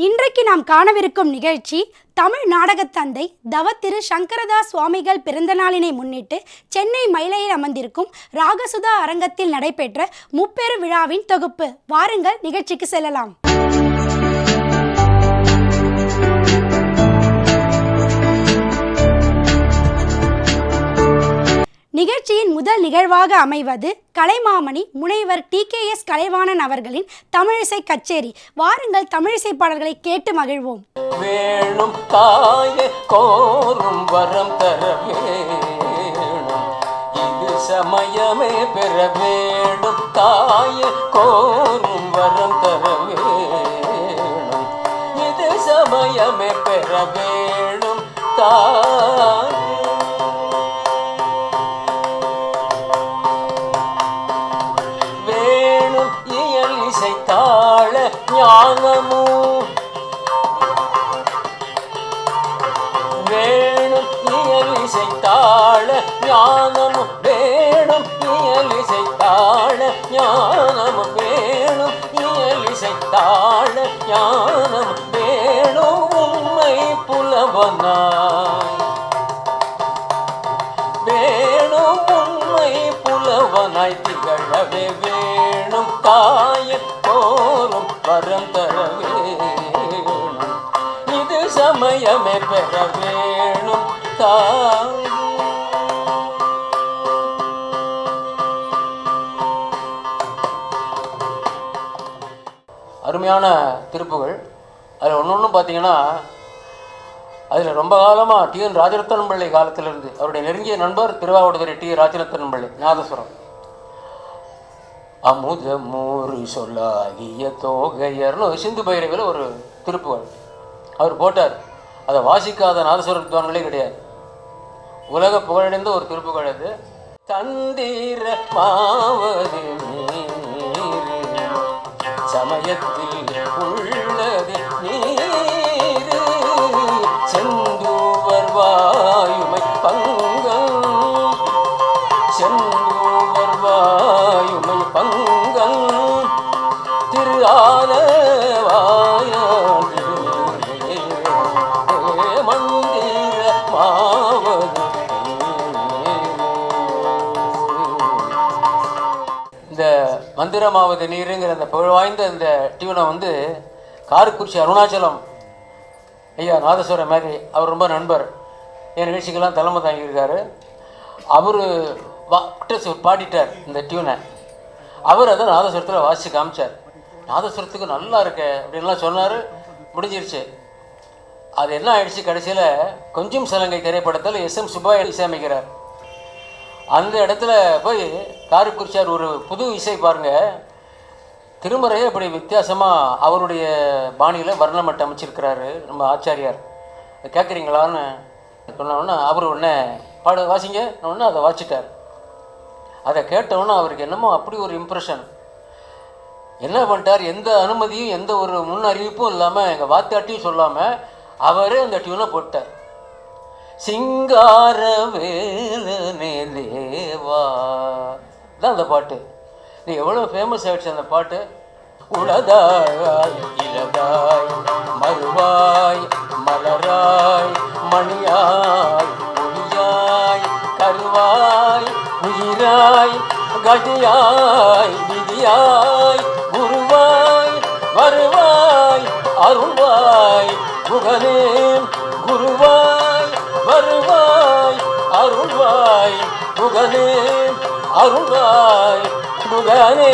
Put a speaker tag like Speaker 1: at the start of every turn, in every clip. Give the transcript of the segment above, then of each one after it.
Speaker 1: இன்றைக்கு நாம் காணவிருக்கும் நிகழ்ச்சி தமிழ் நாடகத் தந்தை தவ திரு சங்கரதாஸ் சுவாமிகள் பிறந்த நாளினை முன்னிட்டு சென்னை மயிலையில் அமர்ந்திருக்கும் ராகசுதா அரங்கத்தில் நடைபெற்ற முப்பெரு விழாவின் தொகுப்பு. வாருங்கள் நிகழ்ச்சிக்கு செல்லலாம். நிகழ்ச்சியின் முதல் நிகழ்வாக அமைவது கலைமாமணி முனைவர் டி கே எஸ் கலைவாணன் அவர்களின் தமிழிசை கச்சேரி. வாருங்கள் தமிழிசை பாடல்களை கேட்டு மகிழ்வோம்.
Speaker 2: வேணும் தாயே கோரும் வரம் தர இது சமயமே பெற வேணும். தாயே கோரும் வரம் தர இது சமயமே பெற வேணும். தாயே தாழ வேணும் உண்மை புலவனாய். வேணும் உண்மை புலவனாய் திகழவே வேணும். தாய போரும் வரம் தர இது சமயமே பெற வேணும். தாய் அருமையான திருப்புகள். அதில் ஒன்று ஒன்றும் பார்த்தீங்கன்னா அதில் ரொம்ப காலமாக டி என் ராஜரத்தன் பிள்ளை காலத்திலிருந்து அவருடைய நெருங்கிய நண்பர் திருவாவூடுதுறை டி ராஜரத்தன் பிள்ளை நாதஸ்வரம். அமுத மூறு சொல்லாகிய தோகையர்னு சிந்து பைரவியில் ஒரு திருப்புகள். அவர் போட்டார். அதை வாசிக்காத நாதஸ்வர வித்வான்களே கிடையாது. உலக புகழடைந்த ஒரு திருப்புகள் அது. தந்திர மாவது சமயத்தில் உள்ள மந்திரமாவது நீருங்கிற அந்த புகழ் வாய்ந்த இந்த டியூனை வந்து காரக்குறிச்சி அருணாச்சலம் ஐயா நாதஸ்வர மாதிரி அவர் ரொம்ப நண்பர். என் நிகழ்ச்சிக்கெல்லாம் தலைமை தாங்கியிருக்காரு. அவர் வா பாடிட்டார் இந்த டியூனை. அவர் அதை நாதஸ்வரத்தில் வாசித்து காமிச்சார். நாதஸ்வரத்துக்கு நல்லா இருக்க அப்படின்லாம் சொன்னார். முடிஞ்சிருச்சு. அது என்ன ஆயிடுச்சு கடைசியில் கொஞ்சம் சலங்கை திரைப்படத்தில் எஸ் எம் சுப்பா இசையமைக்கிறார். அந்த இடத்துல போய் காரைக்குறிச்சார் ஒரு புது இசை பாருங்கள் திருமறையே அப்படி வித்தியாசமாக அவருடைய பாணியில் வர்ணமட்டம் அமைச்சிருக்கிறாரு. நம்ம ஆச்சாரியார். கேட்குறீங்களான்னு சொன்னோன்னே அவர் உடனே பாடு வாசிங்க. ஒன்று அதை வாசிட்டார் அதை கேட்டவுடனே அவருக்கு என்னமோ அப்படி ஒரு இம்ப்ரெஷன் என்ன பண்ணிட்டார்? எந்த அனுமதியும் எந்த ஒரு முன் அறிவிப்பும் இல்லாமல் எங்கள் வாத்தாட்டியும் சொல்லாமல் அவரே அந்த டியூனை போட்டார். சிங்கார வேலனே தேவா தான் அந்த பாட்டு. நீ எவ்வளோ ஃபேமஸ் ஆயிடுச்சு அந்த பாட்டு? உளதாய் இளதாய் மறுவாய் மலராய் மணியாய் ஒளியாய் கருவாய் உயிராய் கதியாய் விதியாய் குருவாய் வருவாய் அருள்வாய் புகழே குருவாய். வருவாய் அருள்வாய் முகனே அருள்வாய் முகனே.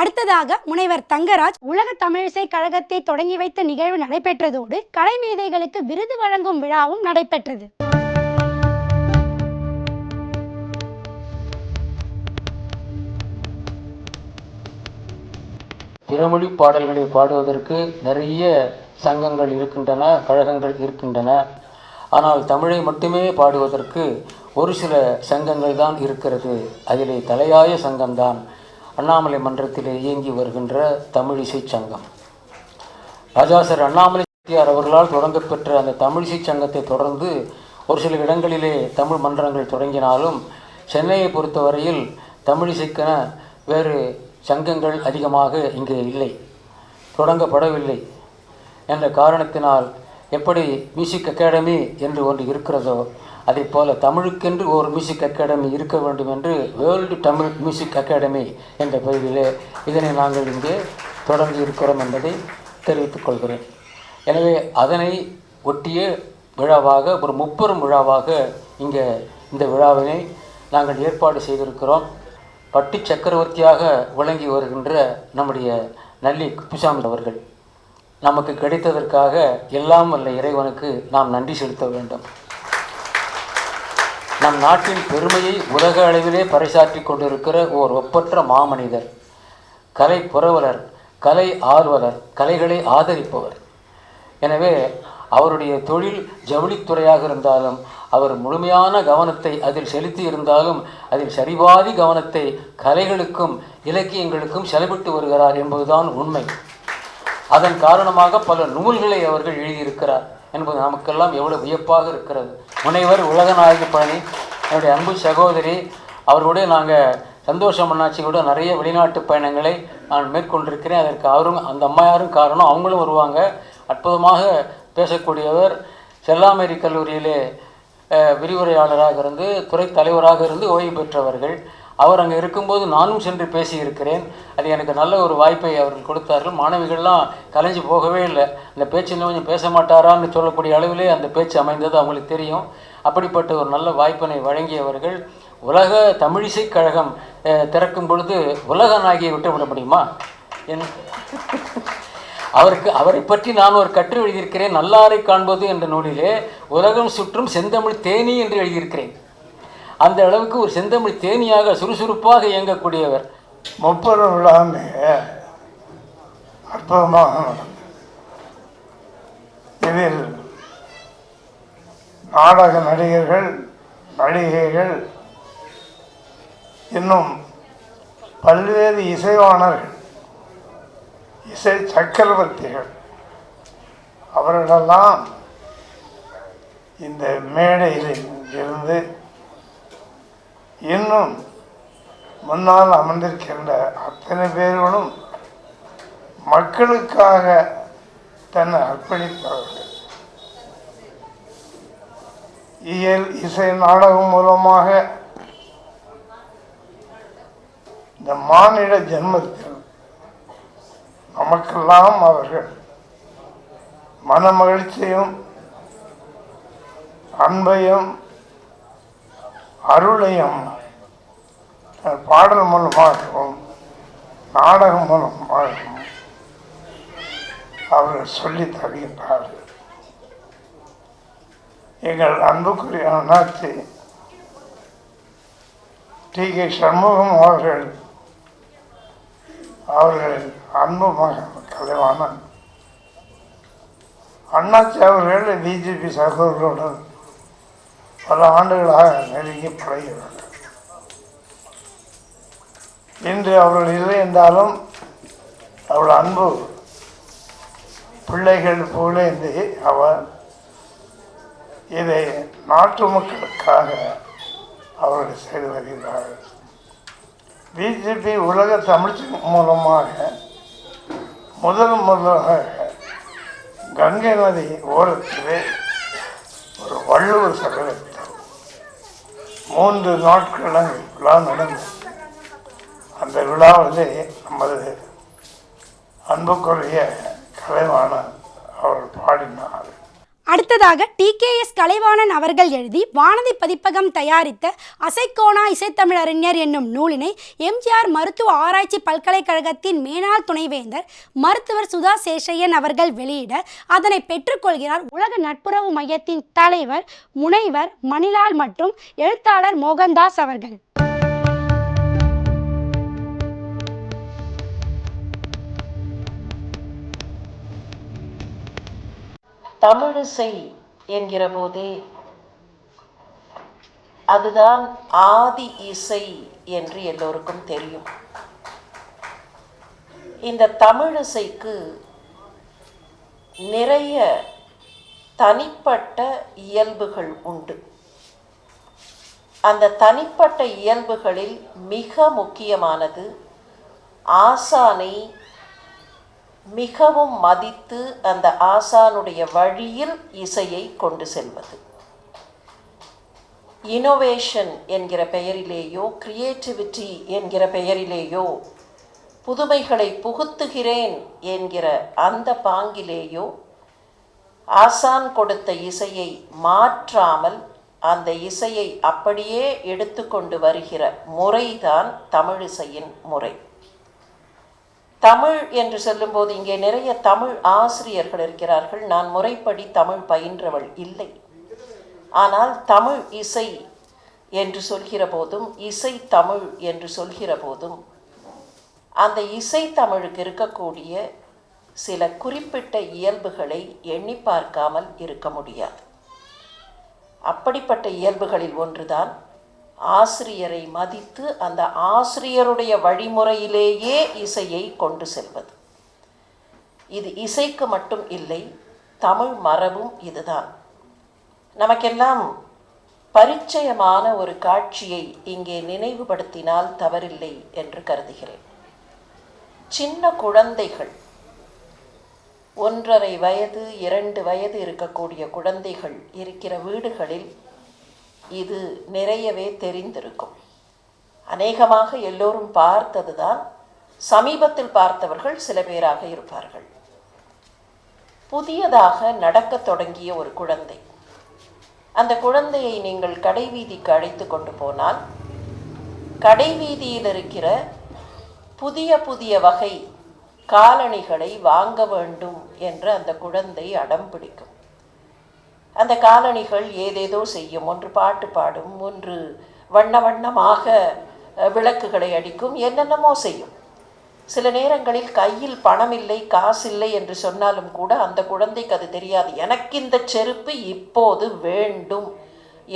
Speaker 1: அடுத்ததாக முனைவர் தங்கராஜ் உலக தமிழிசை கழகத்தை தொடங்கி வைத்த நிகழ்வு நடைபெற்றதோடு கலைமேதைகளுக்கு விருது வழங்கும் விழாவும் நடைபெற்றது.
Speaker 2: பிறமொழி பாடல்களை பாடுவதற்கு நிறைய சங்கங்கள் இருக்கின்றன கழகங்கள் இருக்கின்றன. ஆனால் தமிழை மட்டுமே பாடுவதற்கு ஒரு சில சங்கங்கள் தான் இருக்கிறது. அதிலே தலையாய சங்கம்தான். அண்ணாமலை மன்றத்திலே இயங்கி வருகின்ற தமிழிசை சங்கம். ராஜாசர் அண்ணாமலை செட்டியார் அவர்களால் தொடங்கப்பெற்ற அந்த தமிழிசை சங்கத்தை தொடர்ந்து ஒரு சில இடங்களிலே தமிழ் மன்றங்கள் தொடங்கினாலும் சென்னையை பொறுத்தவரையில் தமிழிசைக்கென வேறு சங்கங்கள் அதிகமாக இங்கே இல்லை தொடங்கப்படவில்லை என்ற காரணத்தினால் எப்படி மியூசிக் அகாடமி என்று ஒன்று இருக்கிறதோ அதே போல் தமிழுக்கென்று ஒரு மியூசிக் அகாடமி இருக்க வேண்டும் என்று வேர்ல்டு தமிழ் மியூசிக் அகாடமி என்ற பெயரிலே இதனை நாங்கள் இங்கே தொடங்கி இருக்கிறோம் என்பதை தெரிவித்துக் கொள்கிறேன். எனவே அதனை ஒட்டிய விழாவாக ஒரு முப்பெரும் விழாவாக இங்கே இந்த விழாவினை நாங்கள் ஏற்பாடு செய்திருக்கிறோம். பட்டி சக்கரவர்த்தியாக விளங்கி வருகின்ற நம்முடைய நல்லி குப்புசாமி அவர்கள் நமக்கு கிடைத்ததற்காக எல்லாம் வல்ல இறைவனுக்கு நாம் நன்றி செலுத்த வேண்டும். நம் நாட்டின் பெருமையை உலக அளவிலே பறைசாற்றி கொண்டிருக்கிற ஓர் ஒப்பற்ற மாமனிதர் கலை புரவலர் கலை ஆர்வலர் கலைகளை ஆதரிப்பவர். எனவே அவருடைய தொழில் ஜவுளித்துறையாக இருந்தாலும் அவர் முழுமையான கவனத்தை அதில் செலுத்தி இருந்தாலும் அதில் சரிபாதி கவனத்தை கலைகளுக்கும் இலக்கியங்களுக்கும் செலவிட்டு வருகிறார் என்பதுதான் உண்மை. அதன் காரணமாக பல நூல்களை அவர்கள் எழுதியிருக்கிறார் என்பது நமக்கெல்லாம் எவ்வளவு வியப்பாக இருக்கிறது. முனைவர் உலகநாயக பழனி என்னுடைய அன்பு சகோதரி அவர்களுடைய நாங்கள் சந்தோஷம் அண்ணாச்சி கூட நிறைய வெளிநாட்டு பயணங்களை நான் மேற்கொண்டிருக்கிறேன். அதற்கு அவரும் அந்த அம்மையாரும் காரணம். அவங்களும் வருவாங்க. அற்புதமாக பேசக்கூடியவர். செல்லாமேரி கல்லூரியிலே விரிவுரையாளராக இருந்து துறை தலைவராக இருந்து ஓய்வு பெற்றவர்கள். அவர் அங்கே இருக்கும்போது நானும் சென்று பேசியிருக்கிறேன். அது எனக்கு நல்ல ஒரு வாய்ப்பை அவர்கள் கொடுத்தார்கள். மாணவிகள்லாம் கலைஞ்சு போகவே இல்லை. அந்த பேச்சு கொஞ்சம் பேச மாட்டாரான்னு சொல்லக்கூடிய அளவிலே அந்த பேச்சு அமைந்தது அவங்களுக்கு தெரியும். அப்படிப்பட்ட ஒரு நல்ல வாய்ப்பினை வழங்கியவர்கள். உலக தமிழிசை கழகம் திறக்கும் பொழுது உலக நாயகியை விட்டுவிட முடியுமா? என் அவருக்கு அவரை பற்றி நான் ஒரு கற்று எழுதியிருக்கிறேன் நல்லாரை காண்பது என்ற நூலிலே உலகம் சுற்றும் செந்தமிழ் தேனி என்று எழுதியிருக்கிறேன். அந்த அளவுக்கு ஒரு செந்தமிழ் தேனியாக சுறுசுறுப்பாக இயங்கக்கூடியவர்.
Speaker 3: முப்பெரும் விழா அற்புதமாக இதில் நாடக நடிகர்கள் நடிகைகள் இன்னும் பல்வேறு இசைவாணர்கள் இசை சக்கரவர்த்திகள். அவர்களெல்லாம் இந்த மேடையில் இருந்து இன்னும் முன்னால் அமர்ந்திருக்கின்ற அத்தனை பேர்களும் மக்களுக்காக தன்னை அர்ப்பணித்தவர்கள் இயல் இசை நாடகம் மூலமாக இந்த மானிட ஜென்மத்தில் நமக்கெல்லாம் அவர்கள் மனமகிழ்ச்சியும் அன்பையும் அருளையும் பாடல் மூலமாகவும் நாடகம் மூலமாகவும் அவர்கள் சொல்லித் தருகின்றார்கள். எங்கள் அன்புக்குரிய அண்ணாச்சி டி கே சண்முகம் அவர்கள் அவர்கள் அன்பு மகன் கலைவாணன் அண்ணாச்சி அவர்கள் பிஜேபி சகோதரர்களுடன் பல ஆண்டுகளாக நெருங்கி பழகிறார்கள் இன்று அவர்கள் இல்லை என்றாலும் அவள் அன்பு பிள்ளைகள் போலேந்து அவர் இதை நாட்டு மக்களுக்காக அவர்கள் செய்து வருகிறார்கள். பிஜேபி உலக தமிழ் மூலமாக முதல் முதலாக கங்கை நதி ஓரத்திலே ஒரு வள்ளுவர் சகலத்தில் மூன்று நாட்கள் விழா நடந்தது. அந்த விழாவிலே நமது அன்புக்குரிய கலைவாண அவர் பாடினார்.
Speaker 1: அடுத்ததாக டிகேஎஸ் கலைவாணன் அவர்கள் எழுதி வானதி பதிப்பகம் தயாரித்த அசைக்கோணா இசைத்தமிழறிஞர் என்னும் நூலினை எம்ஜிஆர் மருத்துவ ஆராய்ச்சி பல்கலைக்கழகத்தின் மேனாள் துணைவேந்தர் மருத்துவர் சுதா சேஷையன் அவர்கள் வெளியிட அதனை பெற்றுக்கொள்கிறார் உலக நட்புறவு மையத்தின் தலைவர் முனைவர் மணிலால் மற்றும் எழுத்தாளர் மோகன்தாஸ் அவர்கள்.
Speaker 4: தமிழிசை என்கிற போதே அதுதான் ஆதி இசை என்று எல்லோருக்கும் தெரியும். இந்த தமிழிசைக்கு நிறைய தனிப்பட்ட இயல்புகள் உண்டு. அந்த தனிப்பட்ட இயல்புகளில் மிக முக்கியமானது ஆசானை மிகவும் மதித்து அந்த ஆசானுடைய வழியில் இசையை கொண்டு செல்வது. இனோவேஷன் என்கிற பெயரிலேயோ கிரியேட்டிவிட்டி என்கிற பெயரிலேயோ புதுமைகளை புகுத்துகிறேன் என்கிற அந்த பாங்கிலேயோ ஆசான் கொடுத்த இசையை மாற்றாமல் அந்த இசையை அப்படியே எடுத்துக்கொண்டு வருகிற முறைதான் தமிழிசையின் முறை. தமிழ் என்று சொல்லும்போது இங்கே நிறைய தமிழ் ஆசிரியர்கள் இருக்கிறார்கள். நான் முறைப்படி தமிழ் பயின்றவள் இல்லை. ஆனால் தமிழ் இசை என்று சொல்கிற போதும் இசை தமிழ் என்று சொல்கிற போதும் அந்த இசை தமிழுக்கு இருக்கக்கூடிய சில குறிப்பிட்ட இயல்புகளை எண்ணி பார்க்காமல் இருக்க முடியாது. அப்படிப்பட்ட இயல்புகளில் ஒன்றுதான் ஆசிரியரை மதித்து அந்த ஆசிரியருடைய வழிமுறையிலேயே இசையை கொண்டு செல்வது. இது இசைக்கு மட்டும் இல்லை தமிழ் மரபும் இதுதான். நமக்கெல்லாம் பரிச்சயமான ஒரு காட்சியை இங்கே நினைவுபடுத்தினால் தவறில்லை என்று கருதுகிறேன். சின்ன குழந்தைகள் ஒன்றரை வயது இரண்டு வயது இருக்கக்கூடிய குழந்தைகள் இருக்கிற வீடுகளில் இது நிறையவே தெரிந்திருக்கும். அநேகமாக எல்லோரும் பார்த்ததுதான் சமீபத்தில் பார்த்தவர்கள் சில பேராக இருப்பார்கள். புதியதாக நடக்கத் தொடங்கிய ஒரு குழந்தை. அந்த குழந்தையை நீங்கள் கடைவீதிக்கு அழைத்து கொண்டு போனால் கடைவீதியில் இருக்கிற புதிய புதிய வகை காலணிகளை வாங்க வேண்டும் என்று அந்த குழந்தை அடம் பிடிக்கும். அந்த காலணிகள் ஏதேதோ செய்யும். ஒன்று பாட்டு பாடும் ஒன்று வண்ண வண்ணமாக விளக்குகளை அடிக்கும் என்னென்னமோ செய்யும். சில நேரங்களில் கையில் பணம் இல்லை காசு இல்லை என்று சொன்னாலும் கூட அந்த குழந்தைக்கு அது தெரியாது. எனக்கு இந்த செருப்பு இப்போது வேண்டும்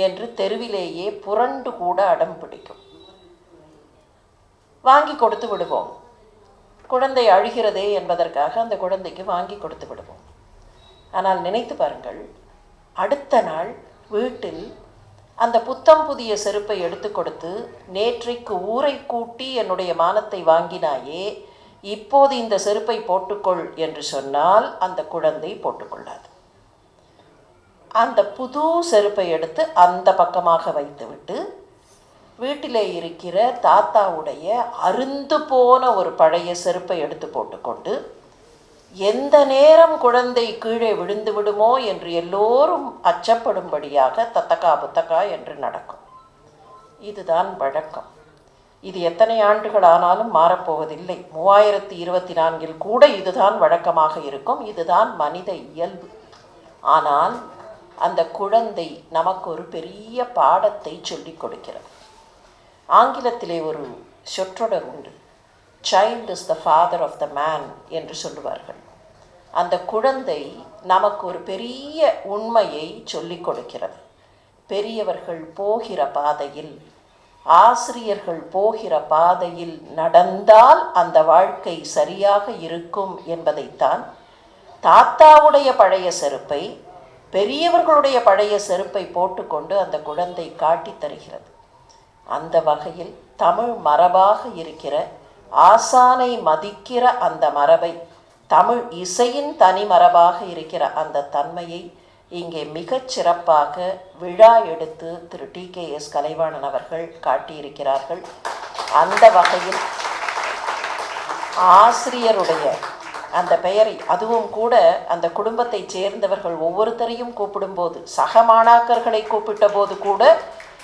Speaker 4: என்று தெருவிலேயே புரண்டு கூட அடம் பிடிக்கும். வாங்கி கொடுத்து விடுவோம். குழந்தை அழுகிறதே என்பதற்காக அந்த குழந்தைக்கு வாங்கி கொடுத்து விடுவோம். ஆனால் நினைத்து பாருங்கள் அடுத்த நாள் வீட்டில் அந்த புத்தம் புதிய செருப்பை எடுத்து கொடுத்து நேற்றைக்கு ஊரை கூட்டி என்னுடைய மானத்தை வாங்கினாயே இப்போது இந்த செருப்பை போட்டுக்கொள் என்று சொன்னால் அந்த குழந்தை போட்டுக்கொள்ளாது. அந்த புது செருப்பை எடுத்து அந்த பக்கமாக வைத்துவிட்டு வீட்டிலே இருக்கிற தாத்தாவுடைய அருந்து போன ஒரு பழைய செருப்பை எடுத்து போட்டுக்கொண்டு எந்த நேரம் குழந்தை கீழே விழுந்து விடுமோ என்று எல்லோரும் அச்சப்படும்படியாக தத்தக்கா புத்தக்கா என்று நடக்கும். இதுதான் வழக்கம். இது எத்தனை ஆண்டுகள் ஆனாலும் மாறப்போவதில்லை. மூவாயிரத்தி இருபத்தி நான்கில் கூட இதுதான் வழக்கமாக இருக்கும். இதுதான் மனித இயல்பு. ஆனால் அந்த குழந்தை நமக்கு ஒரு பெரிய பாடத்தை சொல்லிக் கொடுக்கிறது. ஆங்கிலத்திலே ஒரு சொற்றொடர் உண்டு. Child is the father of the man என்று சொல்லுவார்கள். அந்த குழந்தை நமக்கு ஒரு பெரிய உண்மையை சொல்லிக் கொடுக்கிறது. பெரியவர்கள் போகிற பாதையில் ஆசிரியர்கள் போகிற பாதையில் நடந்தால் அந்த வாழ்க்கை சரியாக இருக்கும் என்பதைத்தான் தாத்தாவுடைய பழைய செருப்பை பெரியவர்களுடைய பழைய செருப்பை போட்டுக்கொண்டு அந்த குழந்தை காட்டித் தருகிறது. அந்த வகையில் தமிழ் மரபாக இருக்கிற ஆசானை மதிக்கிற அந்த மரபை தமிழ் இசையின் தனி மரபாக இருக்கிற அந்த தன்மையை இங்கே மிகச் சிறப்பாக விழா எடுத்து Thiru. T. K. S. Kalaivanan அவர்கள் காட்டியிருக்கிறார்கள். அந்த வகையில் ஆசிரியருடைய அந்த பெயரை அதுவும் கூட அந்த குடும்பத்தைச் சேர்ந்தவர்கள் ஒவ்வொருத்தரையும் கூப்பிடும்போது சக மாணாக்கர்களை கூப்பிட்ட போது கூட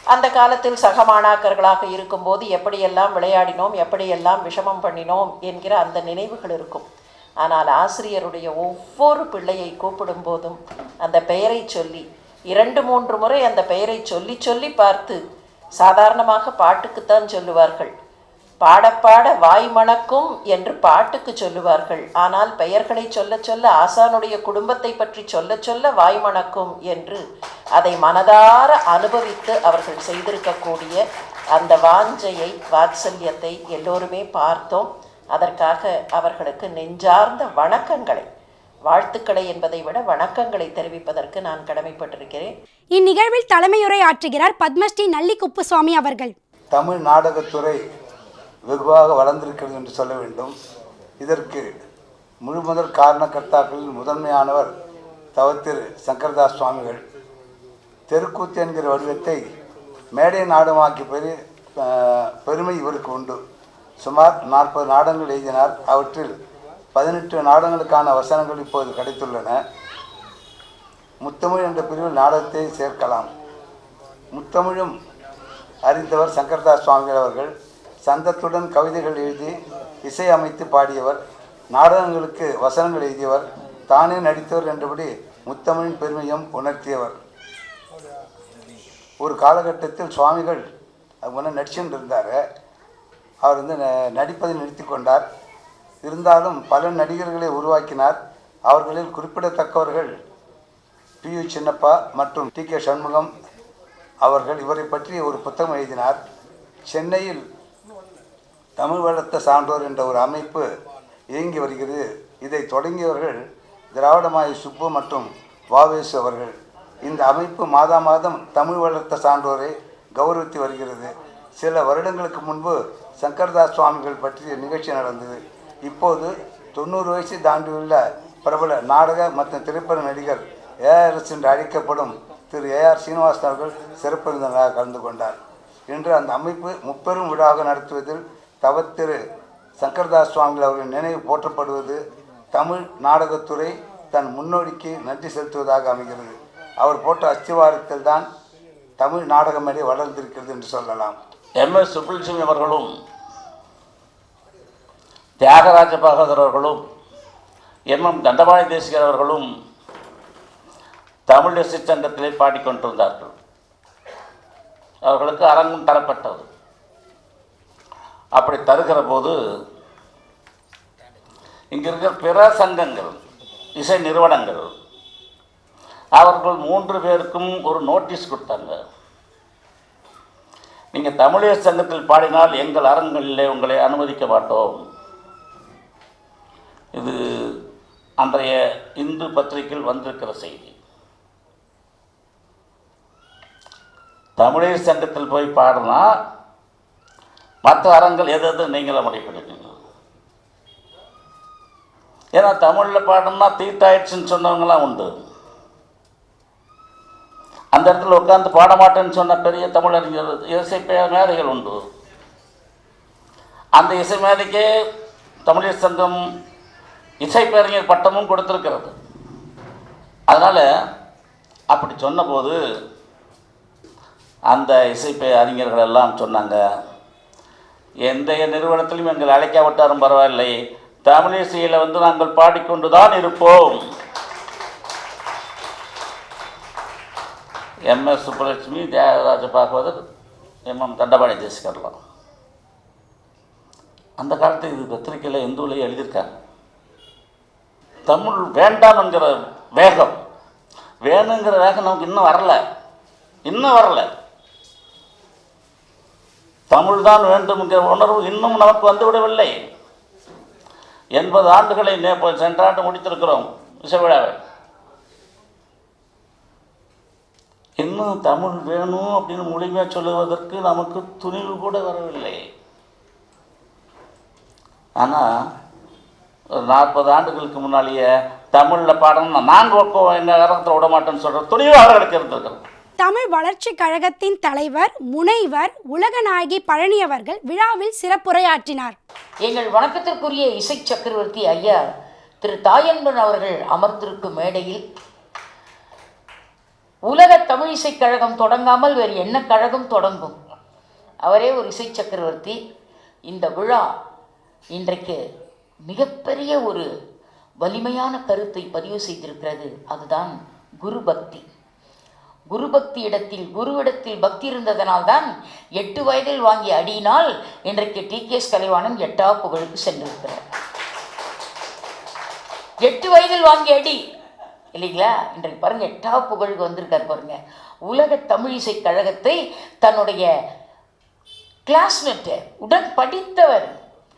Speaker 4: அந்த காலத்தில் சக மாணாக்கர்களாக இருக்கும்போது எப்படியெல்லாம் விளையாடினோம் எப்படியெல்லாம் விஷமம் பண்ணினோம் என்கிற அந்த நினைவுகள் இருக்கும். ஆனால் ஆசிரியருடைய ஒவ்வொரு பிள்ளையை கூப்பிடும் போதும் அந்த பெயரை சொல்லி இரண்டு மூன்று முறை அந்த பெயரை சொல்லி சொல்லி பார்த்து சாதாரணமாக பாட்டுக்குத்தான் சொல்லுவார்கள். பாடப்பாட வாய் மணக்கும் என்று பாட்டுக்கு சொல்லுவார்கள். ஆனால் பெயர்களை சொல்ல சொல்ல ஆசானுடைய குடும்பத்தை பற்றி சொல்ல சொல்ல வாய் மணக்கும் என்று அதை மனதார அனுபவித்து அவர்கள் செய்திருக்கக்கூடிய அந்த வாஞ்சையை வாத்சல்யத்தை எல்லோருமே பார்த்தோம். அதற்காக அவர்களுக்கு நெஞ்சார்ந்த வணக்கங்களை வாழ்த்துக்களை என்பதை விட வணக்கங்களை தெரிவிப்பதற்கு நான் கடமைப்பட்டிருக்கிறேன்.
Speaker 1: இந்நிகழ்வில் தலைமையுரை ஆற்றுகிறார் பத்மஸ்ரீ நல்லி குப்புசுவாமி அவர்கள்.
Speaker 5: தமிழ் நாடகத்துறை வெகுவாக வளர்ந்திருக்கிறது என்று சொல்ல வேண்டும். இதற்கு முழுமுதல் காரணக்கர்த்தாக்களில் முதன்மையானவர் தவத்திரு சங்கரதாஸ் சுவாமிகள். தெருக்கூத்து என்கிற வடிவத்தை மேடை நாடகமாக்கி பெரு அஹ், பெருமை இவருக்கு உண்டு. சுமார் நாற்பது நாடகங்கள் எழுதினார். அவற்றில் பதினெட்டு நாடகங்களுக்கான வசனங்கள் இப்போது கிடைத்துள்ளன. முத்தமிழ் என்ற பிரிவில் நாடகத்தை சேர்க்கலாம். முத்தமிழும் அறிந்தவர் சங்கர்தாஸ் சுவாமிகள் அவர்கள். சந்தத்துடன் கவிதைகள் எழுதி இசை அமைத்து பாடியவர். நாடகங்களுக்கு வசனங்கள் எழுதியவர். தானே நடித்தவர் என்றபடி முத்தமிழின் பெருமையும் உணர்த்தியவர். ஒரு காலகட்டத்தில் சுவாமிகள் அவங்க நடிச்சுட்டு இருந்தார். அவர் வந்து ந- நடிப்பதை நிறுத்தி கொண்டார். இருந்தாலும் பல நடிகர்களை உருவாக்கினார். அவர்களில் குறிப்பிடத்தக்கவர்கள் பி யு சின்னப்பா மற்றும் டி கே சண்முகம் அவர்கள் இவரை பற்றி ஒரு புத்தகம் எழுதினார். சென்னையில் தமிழ் வளர்த்த சான்றோர் என்ற ஒரு அமைப்பு இயங்கி வருகிறது. இதை தொடங்கியவர்கள் திராவிடமாயி சுப்பு மற்றும் வாவேசு அவர்கள். இந்த அமைப்பு மாதா மாதம் தமிழ் வளர்த்த சான்றோரை கௌரவித்து வருகிறது. சில வருடங்களுக்கு முன்பு சங்கர்தாஸ் சுவாமிகள் பற்றிய நிகழ்ச்சி நடந்தது. இப்போது தொண்ணூறு வயசு தாண்டியுள்ள பிரபல நாடக மற்றும் திரைப்பட நடிகர் ஏஆர்எஸ் என்று அழைக்கப்படும் திரு ஏஆர் சீனிவாசன் அவர்கள் சிறப்பு விருந்தினராக கலந்து கொண்டார். இன்று அந்த அமைப்பு முப்பெரும் விழாவாக நடத்துவதில் தவத்திரு சங்கர்தாஸ் சுவாமிகள் அவர்களின் நினைவு போற்றப்படுவது தமிழ் நாடகத்துறை தன் முன்னோடிக்கு நன்றி செலுத்துவதாக அமைகிறது. அவர் போட்ட அஸ்திவாரத்தில் தான் தமிழ் நாடகமேடை வளர்ந்திருக்கிறது என்று சொல்லலாம்.
Speaker 6: எம் எஸ் சுப்புலட்சுமி அவர்களும் தியாகராஜ பகவதர் அவர்களும் எம் எம் தண்டபாணி தேசிகர் அவர்களும் தமிழ் இசை சங்கத்திலே பாடிக்கொண்டிருந்தார்கள் அவர்களுக்கு அரங்கம் தரப்பட்டது. அப்படி தருகிற போது இங்கிருக்கிற பிற சங்கங்கள் இசை நிறுவனங்கள் அவர்கள் மூன்று பேருக்கும் ஒரு நோட்டீஸ் கொடுத்தாங்க. நீங்கள் தமிழர் சங்கத்தில் பாடினால் எங்கள் அரங்கங்களில் உங்களை அனுமதிக்க மாட்டோம். இது அன்றைய இந்து பத்திரிகையில் வந்திருக்கிற செய்தி. தமிழர் சங்கத்தில் போய் பாடினா மற்ற அறங்கள் எது எது நீங்களும் முடிவெடுக்கணும் ஏன்னா தமிழில் பாடணும்னா தீர்த்தாயிடுச்சுன்னு சொன்னவங்களாம் உண்டு. அந்த இடத்துல உட்காந்து பாட மாட்டேன்னு சொன்ன பெரிய தமிழறிஞர் இசை மேதைகள் உண்டு. அந்த இசை மேதைக்கே தமிழர் சங்கம் இசை பேரறிஞர் பட்டமும் கொடுத்துருக்கிறது. அதனால் அப்படி சொன்னபோது அந்த இசை அறிஞர்கள் எல்லாம் சொன்னாங்க எந்த நிறுவனத்திலும் எங்கள் அழைக்காவிட்டாலும் பரவாயில்லை. தமிழிசையில் வந்து நாங்கள் பாடிக்கொண்டு தான் இருப்போம். M S Subbulakshmi Thyagaraja Bhagavathar M M Dandapani தேசிகர்லாம் அந்த காலத்தில் இது பத்திரிக்கையில் இந்துவிலேயே எழுதியிருக்காங்க. தமிழ் வேண்டாம் என்கிற வேகம். வேணுங்கிற வேகம் நமக்கு இன்னும் வரல. இன்னும் வரல. தமிழ் தான் வேண்டும்ங்கிற உணர்வு இன்னும் நமக்கு வந்துவிடவில்லை எண்பது ஆண்டுகளை நே சென்ற ஆண்டு முடித்திருக்கிறோம். இசை இன்னும் தமிழ் வேணும் அப்படின்னு முழுமையாக சொல்லுவதற்கு நமக்கு துணிவு கூட வரவில்லை. ஆனால் ஒரு நாற்பது ஆண்டுகளுக்கு முன்னாலேயே தமிழில் பாடணும். நாங்கள் எங்கள் அரங்கத்தில் விட மாட்டோம்னு சொல்கிற துணிவு அவர்களுக்கு இருந்திருக்கிறோம்
Speaker 1: தமிழ் வளர்ச்சிக் கழகத்தின் தலைவர் முனைவர் உலகநாயகி பழனி அவர்கள் விழாவில் சிறப்புரையாற்றினார்.
Speaker 7: எங்கள் வணக்கத்திற்குரிய இசை சக்கரவர்த்தி ஐயா திரு தாயன்பன் அவர்கள் அமர்ந்திருக்கும் மேடையில் உலக தமிழ் இசைக் கழகம் தொடங்காமல் வேறு என்ன கழகம் தொடங்கும்? அவரே ஒரு இசை சக்கரவர்த்தி. இந்த விழா இன்றைக்கு மிகப்பெரிய ஒரு வலிமையான கருத்தை பதிவு செய்திருக்கிறது. அதுதான் குரு பக்தி. குரு பக்தி இடத்தில் குருவிடத்தில் பக்தி இருந்ததனால்தான் எட்டு வயதில் வாங்கிய அடியினால் இன்றைக்கு டி. கே. எஸ். கலைவாணன் எட்டா புகழுக்கு சென்றிருக்கிறார். எட்டு வயதில் வாங்கிய அடி இல்லைங்களா? இன்றைக்கு பாருங்க எட்டா புகழுக்கு வந்திருக்கார் பாருங்க. உலக தமிழிசை கழகத்தை தன்னுடைய கிளாஸ்மேட்டு உடன் படித்தவர்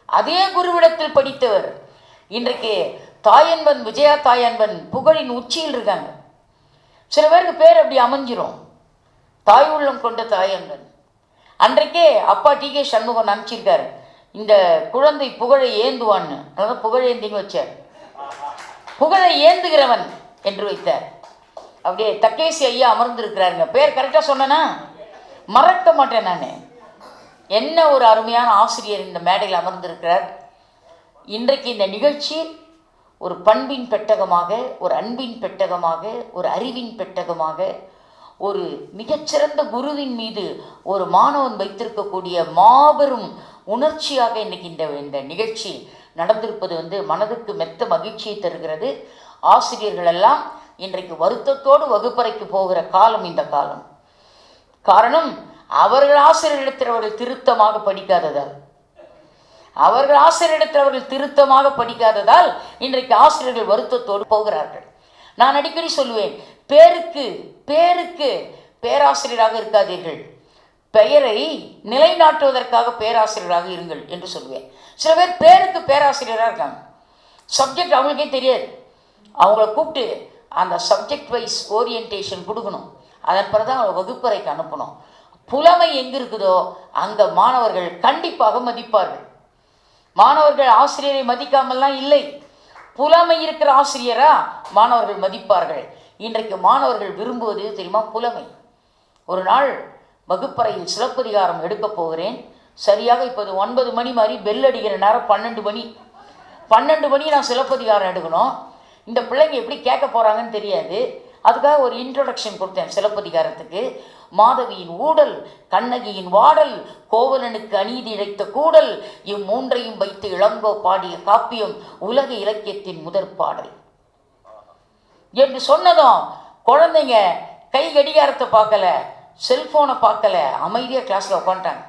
Speaker 7: அதே குருவிடத்தில் படித்தவர். இன்றைக்கு தாயன்பன் விஜயா தாயன்பன் புகழின் உச்சியில் இருக்காங்க. சில பேருக்கு பேர் அப்படி அமைஞ்சிரும். தாய் உள்ளம் கொண்ட தாயன்பன். அன்றைக்கே அப்பா டி கே சண்முகம் அனுப்பிச்சிருக்காரு. இந்த குழந்தை புகழை ஏந்துவான்னு. அதான் புகழேந்தின்னு வச்சார். புகழை ஏந்துகிறவன். என்று வைத்தார். அப்படியே தக்கேசி ஐயா அமர்ந்திருக்கிறாருங்க. பேர் கரெக்டாக சொன்னேன்னா மறக்க மாட்டேன் நான். என்ன ஒரு அருமையான ஆசிரியர் இந்த மேடையில் அமர்ந்திருக்கிறார். இன்றைக்கு இந்த நிகழ்ச்சி ஒரு பண்பின் பெட்டகமாக ஒரு அன்பின் பெட்டகமாக ஒரு அறிவின் பெட்டகமாக ஒரு மிகச்சிறந்த குருவின் மீது ஒரு மாணவன் வைத்திருக்கக்கூடிய மாபெரும் உணர்ச்சியாக இன்றைக்கி இந்த இந்த நிகழ்ச்சி நடந்திருப்பது வந்து மனதுக்கு மெத்த மகிழ்ச்சியை தருகிறது. ஆசிரியர்கள் எல்லாம் இன்றைக்கு வருத்தத்தோடு வகுப்பறைக்கு போகிற காலம் இந்த காலம். காரணம் அவர்கள் ஆசிரியரிடத்தில் அவர்கள் திருத்தமாக படிக்காததால். அவர்கள் ஆசிரியரிடத்தில் அவர்கள் திருத்தமாக படிக்காததால் இன்றைக்கு ஆசிரியர்கள் வருத்தத்தோடு போகிறார்கள். நான் அடிக்கடி சொல்லுவேன் பேருக்கு பேருக்கு பேராசிரியராக இருக்காதீர்கள். பெயரை நிலைநாட்டுவதற்காக பேராசிரியராக இருங்கள் என்று சொல்லுவேன். சில பேர் பேருக்கு பேராசிரியராக இருக்காங்க. சப்ஜெக்ட் அவங்களுக்கே தெரியாது. அவங்கள கூப்பிட்டு அந்த சப்ஜெக்ட் வைஸ் ஓரியன்டேஷன் கொடுக்கணும். அதன் பிறகு தான் அவங்களை வகுப்பறைக்கு அனுப்பணும். புலமை எங்கே இருக்குதோ அங்கே மாணவர்கள் கண்டிப்பாக மதிப்பார்கள். மாணவர்கள் ஆசிரியரை மதிக்காமல்லாம் இல்லை. புலமை இருக்கிற ஆசிரியரா மாணவர்கள் மதிப்பார்கள். இன்றைக்கு மாணவர்கள் விரும்புவது தெரியுமா? புலமை. ஒரு நாள் வகுப்பறையில் சிலப்பதிகாரம் எடுக்கப் போகிறேன். சரியாக இப்போது ஒன்பது மணி மாதிரி பெல் அடிக்கிற நேரம் பன்னெண்டு மணி. பன்னெண்டு மணி நான் சிலப்பதிகாரம் எடுக்கணும். இந்த பிள்ளைங்க எப்படி கேட்க போகிறாங்கன்னு தெரியாது. அதுக்காக ஒரு இன்ட்ரொடக்ஷன் கொடுத்தேன் சிலப்பதிகாரத்துக்கு. மாதவியின் ஊடல் கண்ணகியின் வாடல் கோவலனுக்கு அநீதி இழைத்த கூடல் இம்மூன்றையும் வைத்து இளங்கோ பாடிய காப்பியம் உலக இலக்கியத்தின் முதற் பாடல். என்று சொன்னதும் குழந்தைங்க கை கடிகாரத்தை பார்க்கல செல்ஃபோனை பார்க்கல அமைதியாக கிளாஸில் உட்காந்துட்டாங்க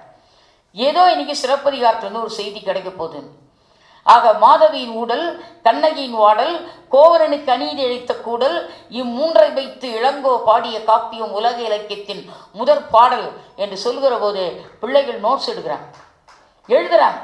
Speaker 7: ஏதோ இன்னைக்கு சிலப்பதிகாரத்துலேருந்து ஒரு செய்தி கிடைக்க போகுதுன்னு. ஆக மாதவியின் ஊடல் கண்ணகியின் வாடல் கோவரனுக்கு அநீதி அளித்த கூடல் இம்மூன்றை வைத்து இளங்கோ பாடிய காப்பியம் உலக இலக்கியத்தின் முதற் பாடல் என்று சொல்கிற போது பிள்ளைகள் நோட்ஸ் எடுக்கிறாங்க. எழுதுறாங்க.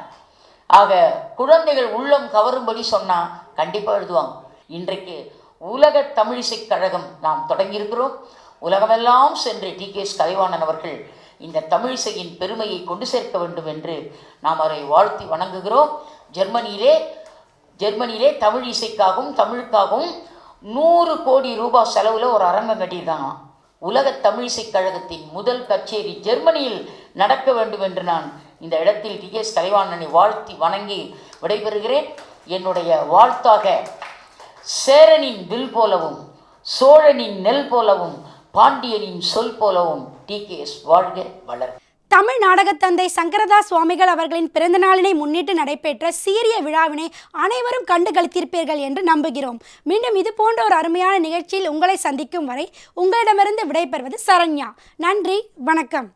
Speaker 7: ஆக குழந்தைகள் உள்ளம் கவரும்படி சொன்னால் கண்டிப்பாக எழுதுவாங்க. இன்றைக்கு உலக தமிழிசை கழகம் நாம் தொடங்கியிருக்கிறோம். உலகமெல்லாம் சென்று டி கே எஸ் கலைவாணன் அவர்கள் இந்த தமிழிசையின் பெருமையை கொண்டு சேர்க்க வேண்டும் என்று நாம் அவரை வாழ்த்தி வணங்குகிறோம். ஜெர்மனியிலே ஜெர்மனியிலே தமிழ் இசைக்காகவும் தமிழுக்காகவும் நூறு கோடி ரூபாய் செலவில் ஒரு அரங்கம் கட்டியிருக்காங்களாம் உலக தமிழிசை கழகத்தின் முதல் கச்சேரி ஜெர்மனியில் நடக்க வேண்டும் என்று நான் இந்த இடத்தில் டி. எஸ். கலைவாணனை வாழ்த்தி வணங்கி விடைபெறுகிறேன். என்னுடைய வாழ்த்தாக சேரனின் வில் போலவும் சோழனின் நெல் போலவும் பாண்டியனின் சொல் போலவும் டி. கே. எஸ். வாழ்க வளர்
Speaker 1: தமிழ் நாடகத்தந்தை சங்கரதாஸ் சுவாமிகள் அவர்களின் பிறந்தநாளினை முன்னிட்டு நடைபெற்ற சீரிய விழாவினை அனைவரும் கண்டு களித்திருப்பீர்கள் என்று நம்புகிறோம். மீண்டும் இது போன்ற ஒரு அருமையான நிகழ்ச்சியில் உங்களை சந்திக்கும் வரை உங்களிடமிருந்து விடைபெறுவது சரண்யா. நன்றி வணக்கம்.